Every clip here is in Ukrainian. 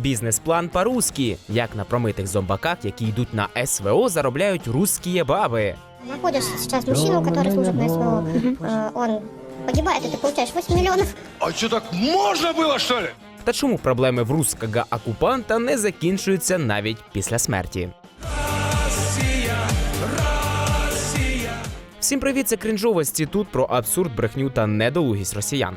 Бізнес-план по-русски. Як на промитих зомбаках, які йдуть на СВО, заробляють русські баби. Находишь сейчас мужчину, который служит на СВО. Э, Он погибает, и ты получаешь 8 миллионов. А что так можно было, что ли? Та чому проблеми в русского окупанта не закінчуються навіть після смерті? Всім привіт, це крінжовості тут про абсурд, брехню та недолугість росіян.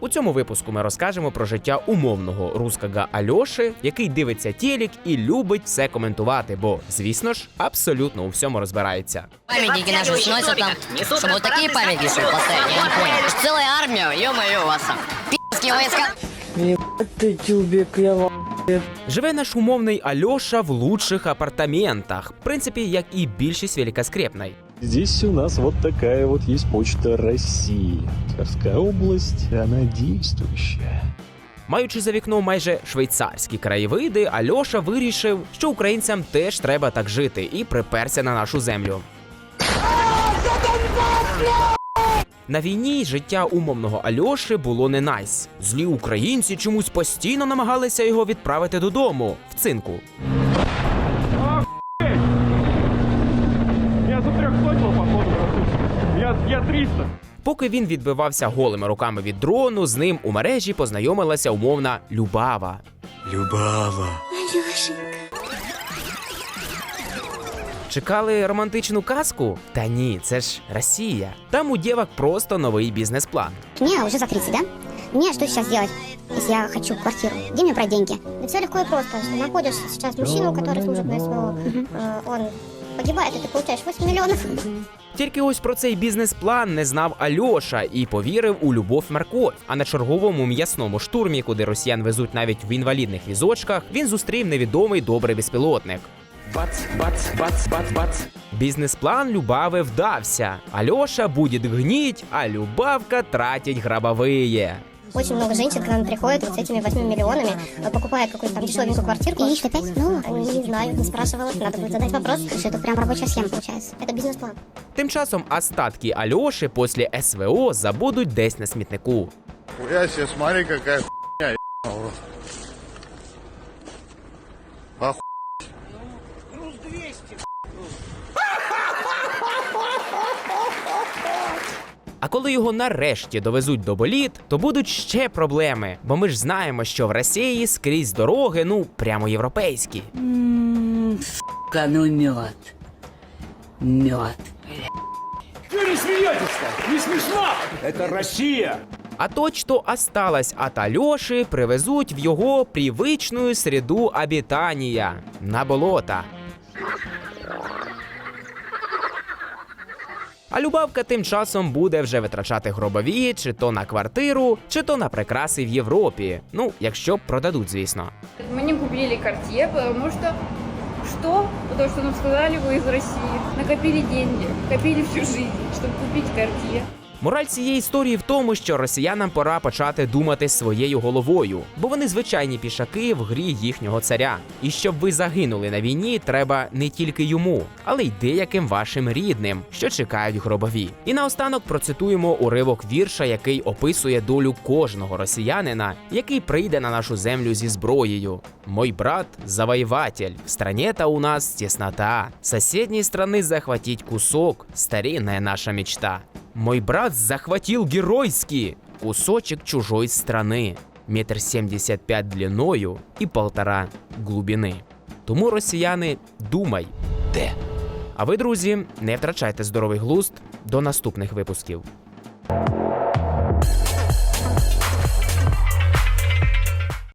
У цьому випуску ми розкажемо про життя умовного русского Альоши, який дивиться телек і любить все коментувати, бо, звісно ж, абсолютно у всьому розбирається. Памятники наши сносят там, чтобы вот такие памятники чтобы поставить, я не понял. Целая армия, ё-моё, у вас там. Пи***ские войска. Ты тюбик, я в... Живе наш умовний Альоша в лучших апартаментах, в принципі, як і більшість великоскрепної. Здесь у нас вот такая вот есть почта России. Тверская область, она действующая. Маючи за вікном майже швейцарські краєвиди, Альоша вирішив, що українцям теж треба так жити, і приперся на нашу землю. На війні життя умовного Альоши було не найс. Злі українці чомусь постійно намагалися його відправити додому в цинку. Я за 300 был, походу, братусь. Я, я 300. Поки він відбивався голими руками від дрону, з ним у мережі познайомилася умовна Любава. Любава. Чекали романтичну казку? Та ні, це ж Росія. Там у дівок просто новий бізнес-план. Мне уже за 30, да? Мне что сейчас делать, если я хочу квартиру? Где мне брать деньги? Все легко и просто. Находишь сейчас мужчину, который служит на СВО. Э, Он погибает, и ты получаешь 8 миллионов. Тільки ось про цей бізнес-план не знав Альоша і повірив у любов Марков. А на черговому м'ясному штурмі, куди росіян везуть навіть в інвалідних візочках, він зустрів невідомий добрий безпілотник. Бац, бац, бац, бац, бац. Бізнес-план Любави вдався. Альоша будет гнить, а Любавка тратить гробовые. Очень много женщин к нам приходят вот с этими 8 миллионами, э, покупают какую-то там дешевенькую квартирку. И ищут опять? Ну, не знаю, не спрашивала. Надо будет задать вопрос. Слушай, это прям рабочая схема получается. Это бизнес-план. Тим часом остатки Альоши після СВО забудуть десь на смітнику. Хуя себе, смотри, какая хуйня, ебаный А коли його нарешті довезуть до боліт, то будуть ще проблеми. Бо ми ж знаємо, що в Росії скрізь дороги, ну прямо європейські. Сука, ну мед. Мед. Вы не смеетесь-то? Не смешно! Это Россия! А то, осталось от Альоши, привезуть в його привичну среду обітання на болота. А Любавка тим часом буде вже витрачати гробові, чи то на квартиру, чи то на прикраси в Європі. Ну, якщо продадуть, звісно. Мы не купили Cartier, потому что... Что? Потому что нам сказали, вы из России. Накопили деньги, копили всю жизнь, чтобы купить Cartier. Мораль цієї історії в тому, що росіянам пора почати думати своєю головою, бо вони звичайні пішаки в грі їхнього царя. І щоб ви загинули на війні, треба не тільки йому, але й деяким вашим рідним, що чекають гробові. І наостанок процитуємо уривок вірша, який описує долю кожного росіянина, який прийде на нашу землю зі зброєю. Мой брат завоеватель, в стране-то у нас теснота. Соседней страны захватить кусок, старинная наша мечта. Мой брат захватил геройский кусочек чужой страны, метр семьдесят пять длиною і полтора глубини. Тому росіяни думай, де. А ви, друзі, не втрачайте здоровий глузд до наступних випусків.